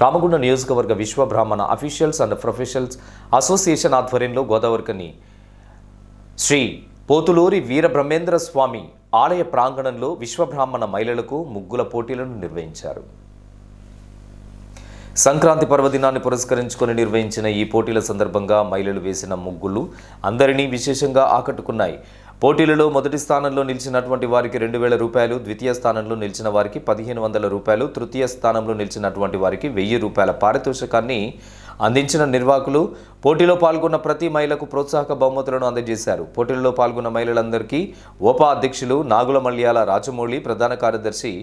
రామగుండ నియోజకవర్గ విశ్వ బ్రాహ్మణ అఫీషియల్స్ అండ్ ప్రొఫెషనల్స్ అసోసియేషన్ ఆధ్వర్యంలో గోదావరికని శ్రీ పోతులూరి వీర బ్రహ్మేంద్ర స్వామి ఆలయ ప్రాంగణంలో విశ్వబ్రాహ్మణ మహిళలకు ముగ్గుల పోటీలను నిర్వహించారు. సంక్రాంతి పర్వదినాన్ని పురస్కరించుకొని నిర్వహించిన ఈ పోటీల సందర్భంగా మహిళలు వేసిన ముగ్గులు అందరినీ విశేషంగా ఆకట్టుకున్నాయి. పోటీలలో మొదటి స్థానంలో నిలిచినటువంటి వారికి రెండు వేల రూపాయలు ద్వితీయ స్థానంలో నిలిచిన వారికి పదిహేను వందల రూపాయలు తృతీయ స్థానంలో నిలిచినటువంటి వారికి వెయ్యి రూపాయల పారితోషికాన్ని అందించిన నిర్వాహకులు పోటీలో పాల్గొన్న ప్రతి మహిళకు ప్రోత్సాహక బహుమతులను అందజేశారు. పోటీలలో పాల్గొన్న మహిళలందరికీ ఉప అధ్యక్షులు నాగుల మల్యాల రాజమౌళి ప్రధాన కార్యదర్శి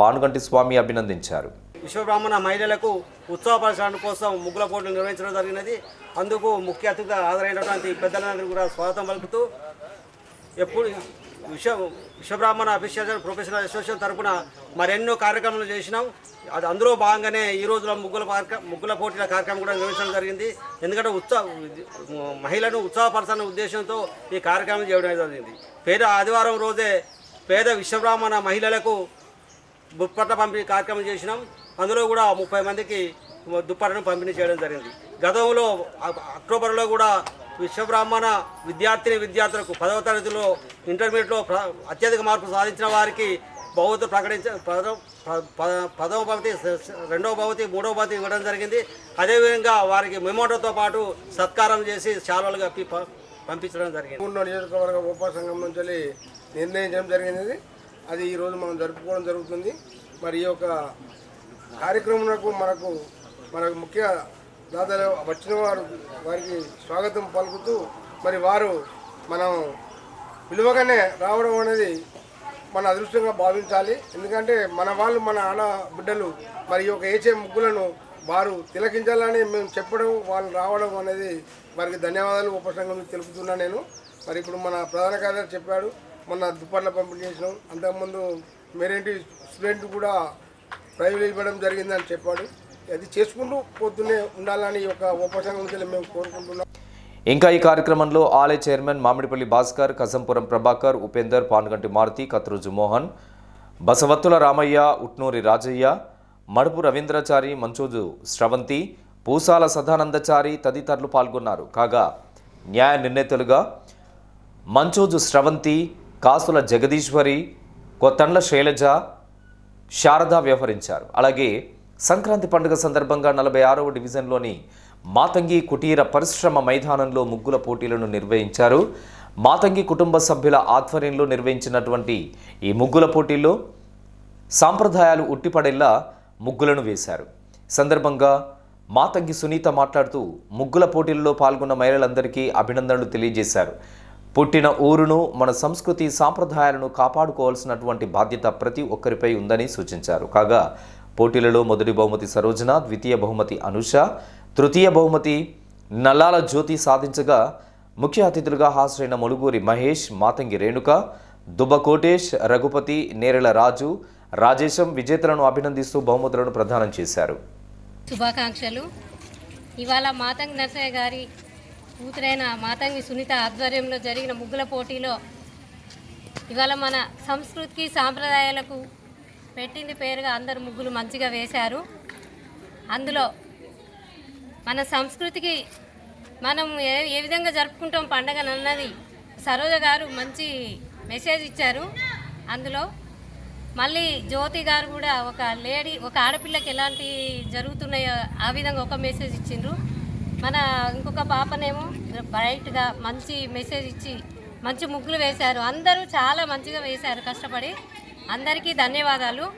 పానుగంటి స్వామి అభినందించారు. విశ్వబ్రాహ్మణ మహిళలకు ఉత్సవపరచడం కోసం ముగ్గుల పోటీలు నిర్వహించడం జరిగినది. అందుకు ముఖ్య అతిథిగా హాజరైనటువంటి పెద్దలందరికీ కూడా స్వాగతం పలుకుతూ ఎప్పుడు విశ్వ విశ్వబ్రాహ్మణ అఫీషియల్ ప్రొఫెషనల్ అసోసియేషన్ తరపున మరెన్నో కార్యక్రమాలు చేసినాం. అది అందులో భాగంగానే ఈ రోజులో ముగ్గుల ముగ్గుల పోటీల కార్యక్రమం కూడా నిర్వహించడం జరిగింది. ఎందుకంటే ఉత్సవ మహిళను ఉత్సాహపరచాలనే ఉద్దేశంతో ఈ కార్యక్రమం చేయడం జరిగింది. పేద ఆదివారం రోజే పేద విశ్వబ్రాహ్మణ మహిళలకు దుప్పట్ల పంపిణీ కార్యక్రమం చేసినాం. అందులో కూడా ముప్పై మందికి దుప్పట్లను పంపిణీ చేయడం జరిగింది. గతంలో అక్టోబర్లో కూడా విశ్వబ్రాహ్మణ విద్యార్థిని విద్యార్థులకు పదవ తరగతిలో ఇంటర్మీడియట్లో ప్ర- అత్యధిక మార్కులు సాధించిన వారికి బహుమతులు ప్రకటించ పదవ ప- పదవ భవతి రెండవ భవతి మూడవ భవతి ఇవ్వడం జరిగింది. అదేవిధంగా వారికి మెమోటోతో పాటు సత్కారం చేసి శాలువలు కప్పి పంపించడం జరిగింది. నియోజకవర్గ ఉప సంఘం నుంచి నిర్ణయించడం జరిగింది. అది ఈరోజు మనం జరుపుకోవడం జరుగుతుంది. మరి ఈ యొక్క కార్యక్రమంకు మనకు మనకు ముఖ్య దాదాపు వచ్చిన వారు వారికి స్వాగతం పలుకుతూ మరి వారు మనం విలువగానే రావడం అనేది మన అదృష్టంగా భావించాలి. ఎందుకంటే మన వాళ్ళు మన ఆడబిడ్డలు మరి యొక్క ఏచే ముగ్గులను వారు తిలకించాలని మేము చెప్పడం వాళ్ళు రావడం అనేది వారికి ధన్యవాదాలు ఉపసంఘం తెలుపుతున్నా నేను. మరి ఇప్పుడు మన ప్రధాన కార్యదర్శి చెప్పాడు మొన్న దుప్పట్ల పంపిణీ చేసినాం. అంతకుముందు మెరేంటి స్టూడెంట్ కూడా ప్రైవేట్ ఇవ్వడం జరిగిందని చెప్పాడు. అది చేసుకుంటూ పోతూనే ఉండాలని ఒక యొక్క మేము కోరుకుంటున్నాం. ఇంకా ఈ కార్యక్రమంలో ఆలయ చైర్మన్ మామిడిపల్లి భాస్కర్ కసంపురం ప్రభాకర్ ఉపేందర్ పానుగంటి మారుతి కత్రుజు మోహన్ బసవత్తుల రామయ్య ఉట్నూరి రాజయ్య మడుపు రవీంద్రాచారి మంచోజు స్రవంతి పూసాల సదానందచారి తదితరులు పాల్గొన్నారు. కాగా న్యాయ నిర్ణేతలుగా మంచోజు స్రవంతి కాసుల జగదీశ్వరి కొత్తండ్ల శైలజ శారద వ్యవహరించారు. అలాగే సంక్రాంతి పండుగ సందర్భంగా నలభై ఆరవ డివిజన్లోని మాతంగి కుటీర పరిశ్రమ మైదానంలో ముగ్గుల పోటీలను నిర్వహించారు. మాతంగి కుటుంబ సభ్యుల ఆధ్వర్యంలో నిర్వహించినటువంటి ఈ ముగ్గుల పోటీల్లో సాంప్రదాయాలు ఉట్టిపడేలా ముగ్గులను వేశారు. సందర్భంగా మాతంగి సునీత మాట్లాడుతూ ముగ్గుల పోటీల్లో పాల్గొన్న మహిళలందరికీ అభినందనలు తెలియజేశారు. పుట్టిన ఊరును మన సంస్కృతి సాంప్రదాయాలను కాపాడుకోవాల్సినటువంటి బాధ్యత ప్రతి ఒక్కరిపై ఉందని సూచించారు. కాగా పోటీలలో మొదటి బహుమతి సరోజన ద్వితీయ బహుమతి అనుష తృతీయ బహుమతి నల్లాల జ్యోతి సాధించగా ముఖ్య అతిథులుగా హాజరైన మొలుగూరి మహేష్ మాతంగి రేణుక దుబ్బ కోటేష్ రఘుపతి నేరెల రాజు రాజేశం విజేతలను అభినందిస్తూ బహుమతులను ప్రదానం చేశారు. శుభాకాంక్షలు. ఇవాళ మాతంగి నర్సయ్య గారి కూతురైన మాతంగి సునీత ఆధ్వర్యంలో జరిగిన ముగ్గుల పోటీలో ఇవాళ మన సంస్కృతికి సాంప్రదాయాలకు పెట్టింది పేరుగా అందరు ముగ్గులు మంచిగా వేశారు. అందులో మన సంస్కృతికి మనం ఏ ఏ విధంగా జరుపుకుంటాం పండగను అన్నది సరోజ గారు మంచి మెసేజ్ ఇచ్చారు. అందులో మళ్ళీ జ్యోతి గారు కూడా ఒక లేడీ ఒక ఆడపిల్లకి ఎలాంటి జరుగుతున్నాయో ఆ విధంగా ఒక మెసేజ్ ఇచ్చిండ్రు. మన ఇంకొక పాపనేమో బ్రైట్గా మంచి మెసేజ్ ఇచ్చి మంచి ముగ్గులు వేశారు. అందరూ చాలా మంచిగా వేశారు కష్టపడి. అందరికీ ధన్యవాదాలు.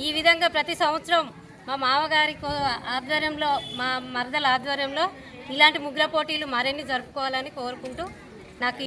ఈ విధంగా ప్రతి సంవత్సరం మా మామగారి కో- ఆధ్వర్యంలో మా మరదల ఆధ్వర్యంలో ఇలాంటి ముగ్గుల పోటీలు మరిన్ని జరుపుకోవాలని కోరుకుంటూ నాకు